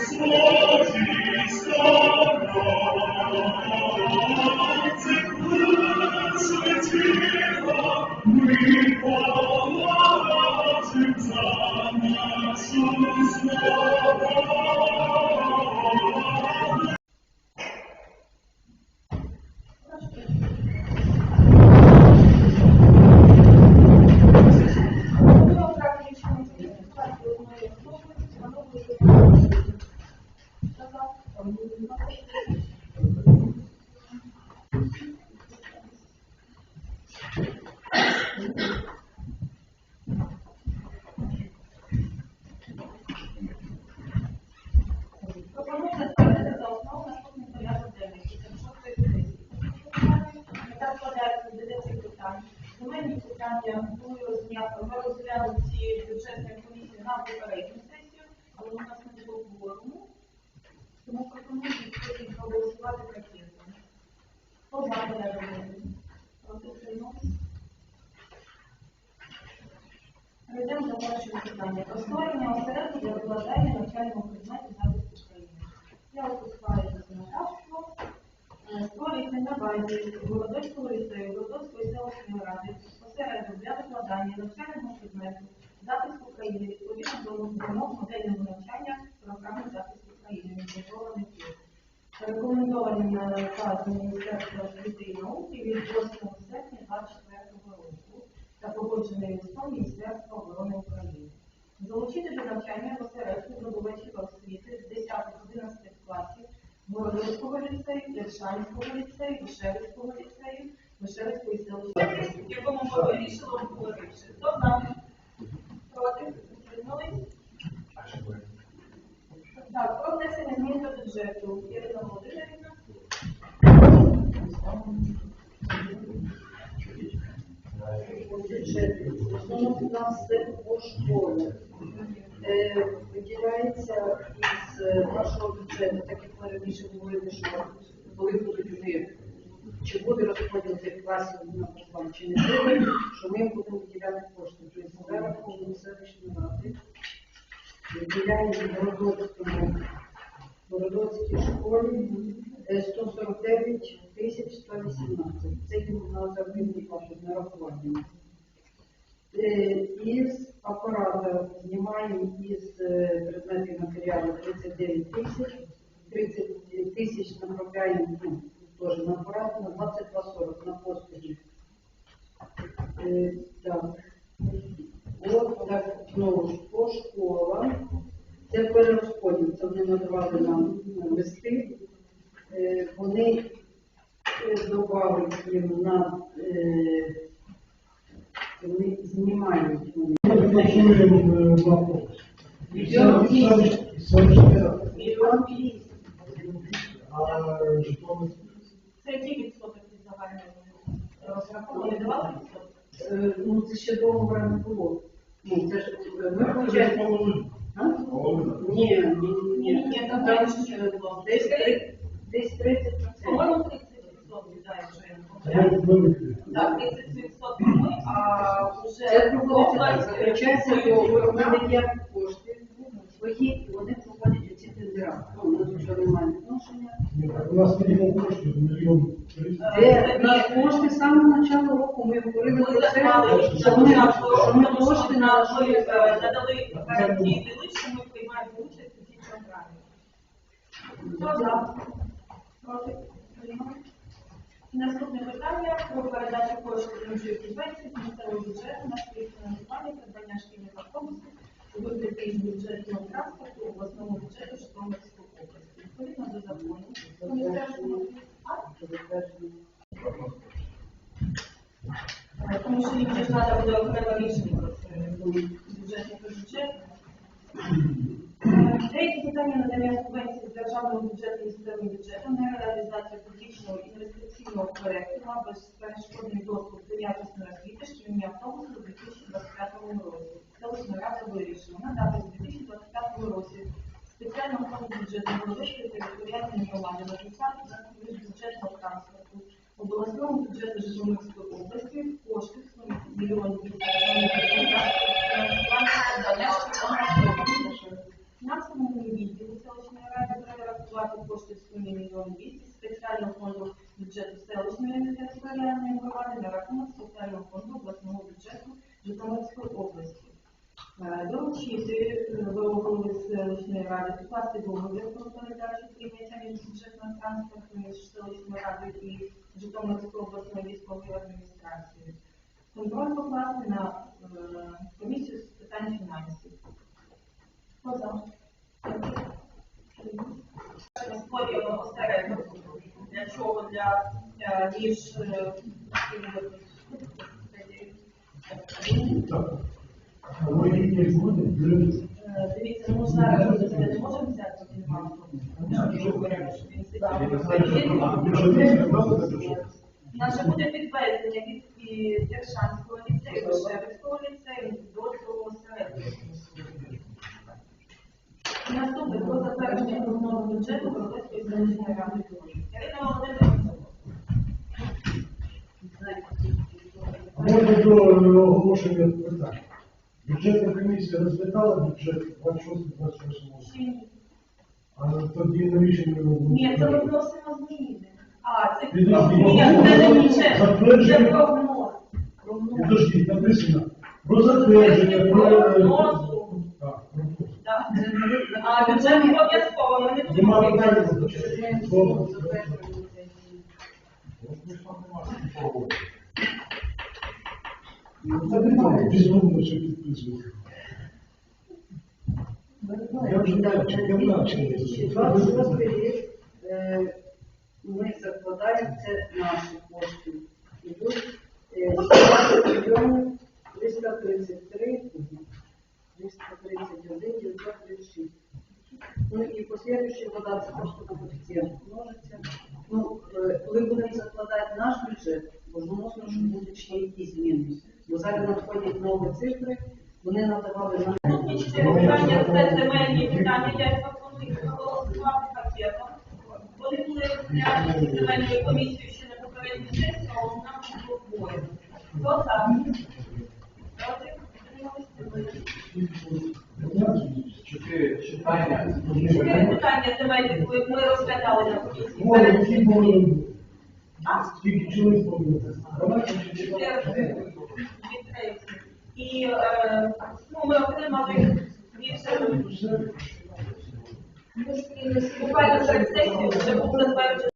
Схилють Jesus, Lord. Хто за порядок денний? Проти утримався? Перейдемо до першого питання. Про осередку для викладання навчального предмету захисту України. Я опускаю законодавство. Е, Створюється на базі Городоцького ліцею, Городоцької селищної ради осередок для викладання навчального предмету захисту України відповідно до вимог модельного навчання програми захисту України курсів. Рекомендовані на базі Міністерства освіти і науки від 8 серпня 2024 року та погоджений листом Міністерства оборони України. Залучити до навчання осередку здобувачів освіти з 10-11 класів Городоцького ліцею, Іршанського ліцею, Вишевицького ліцею, Вишевицької селищної, в якому ми вирішили обговоривши. Хто за? Проти? Утримались? Так, про внесення бюджету. Ірина Володимирівна. бюджет. В основному у нас це по школі. Е, Виділяється із е, нашого бюджету, так як ми що коли будуть вони, чи буде розподіл цих чи не буде, що ми будемо виділяти кошти. Тобто зараз по селищної ради виділяємо Городоцькому, Городоцькій школі е, 149 тисяч 118. Це їм на заробітні плати з нарахуванням. Е, Із апарата знімаємо із е, предметів матеріалу 39 тисяч, 30 тисяч направляємо ну, теж на апарат на 22,40 на. Е, Так. От так знову ж по школам. Це перерозподіл, це вони надавали нам листи. Е, Вони е, їм на е, вони знімають вони. Працюємо. Мільйон Мільйон двісті. Це який відсоток від загального розрахунку? Ну, це ще договора не було. Це ж ми це получаємо. половина. А? Половина. Ні, ні, ні, Ні, ні. ні, там Там менше було. десь три- десь 30 По-моєму, 30 відсотків, так, якщо я не ми помиляюсь. Так, 30 відсотків ми, а вже Це проводиться заключається свою договор, ми програму. даємо кошти свої, і вони проводять оці тендера. Ну, у нас вже немає відношення. Ні, так У нас мінімум коштів мільйон триста. Де на кошти з початку року ми говорили Ми про це, що ми, що ми кошти на ви, е, надали гарантії дали, що ми приймаємо участь у цій програмі. Хто за? Проти? Наступне питання про передачу коштів іншої субвенції з місцевого бюджету на співфінансування придбання шкільних автобусів у вигляді бюджетного транспорту обласному бюджету Житомирської області. Відповідно до закону. Міністерство а? Е, Тому що їм же ж треба буде окремо рішення про це бюджетний бюджет. Е, Деякі питання надання субвенції з державного державного бюджету місцевим бюджетом на реалізацію публічного інвестиційного проекту на безперешкодний доступ до якісної освіти шкільні автобуси у 2025 році. Селищна рада вирішила надати у 2025 році спеціальному фонду бюджету Володимирської територіальної громади на сумі мільйон двісті Фінансовому відділу селищної ради перерахувати кошти в сумі мільйон двісті з спеціального фонду бюджету селищної територіальної громади на рахунок спеціального фонду обласного бюджету Житомирської області. Е, Доручити е, голови селищної ради підкласти договір про передачу прийняття міжбюджетного транспорту між селищною радою і Житомирською обласною військовою адміністрацією. Контроль покласти на е, комісію з питань фінансів. Хто за? Створюємо осередок. Для чого? Для е, е. Е, Дивіться, ну зараз не можемо взяти нас же буде підвезення Ліцею до цього середнього. Наступне про затвердження головного бюджету Городської селищної ради. Ірина Володимирівна. Можна до оголошення питань. Бюджетна комісія розглядала бюджет 26-28 року. Чи- А тоді навіщо ми його Ні, це ми вносимо зміни. А, це Підожди. Ні, це не бюджет, це Затвердження. прогноз. Подожди, написано. Про затвердження. Про... Так, прогноз. Так. А бюджет обов'язково, ми не будемо Нема питань. приймати. Слово. Безумно все підписується. Я вже бачу, я бачу. 26 рік е, ми закладаємо це наші кошти. Ідуть е, 17 мільйонів 333, 331, 936. Ну і послідуючі вода це просто коефіцієнт множиться. Ну, е, коли будемо закладати наш бюджет, можливо, що будуть ще якісь зміни. Бо зараз надходять нові цифри, вони надавали нам. Наступні чотири питання це земельні питання, я їх пропоную проголосувати пакетом. Вони були розглянуті земельною комісією ще на попередній сесії, але у нас було двоє. Хто за? Проти? Утримались? Чотири питання земельні, ми розглядали на комісії. А? Чоловік. І е, ну, ми отримали більше буквально перед сесією вже був затверджений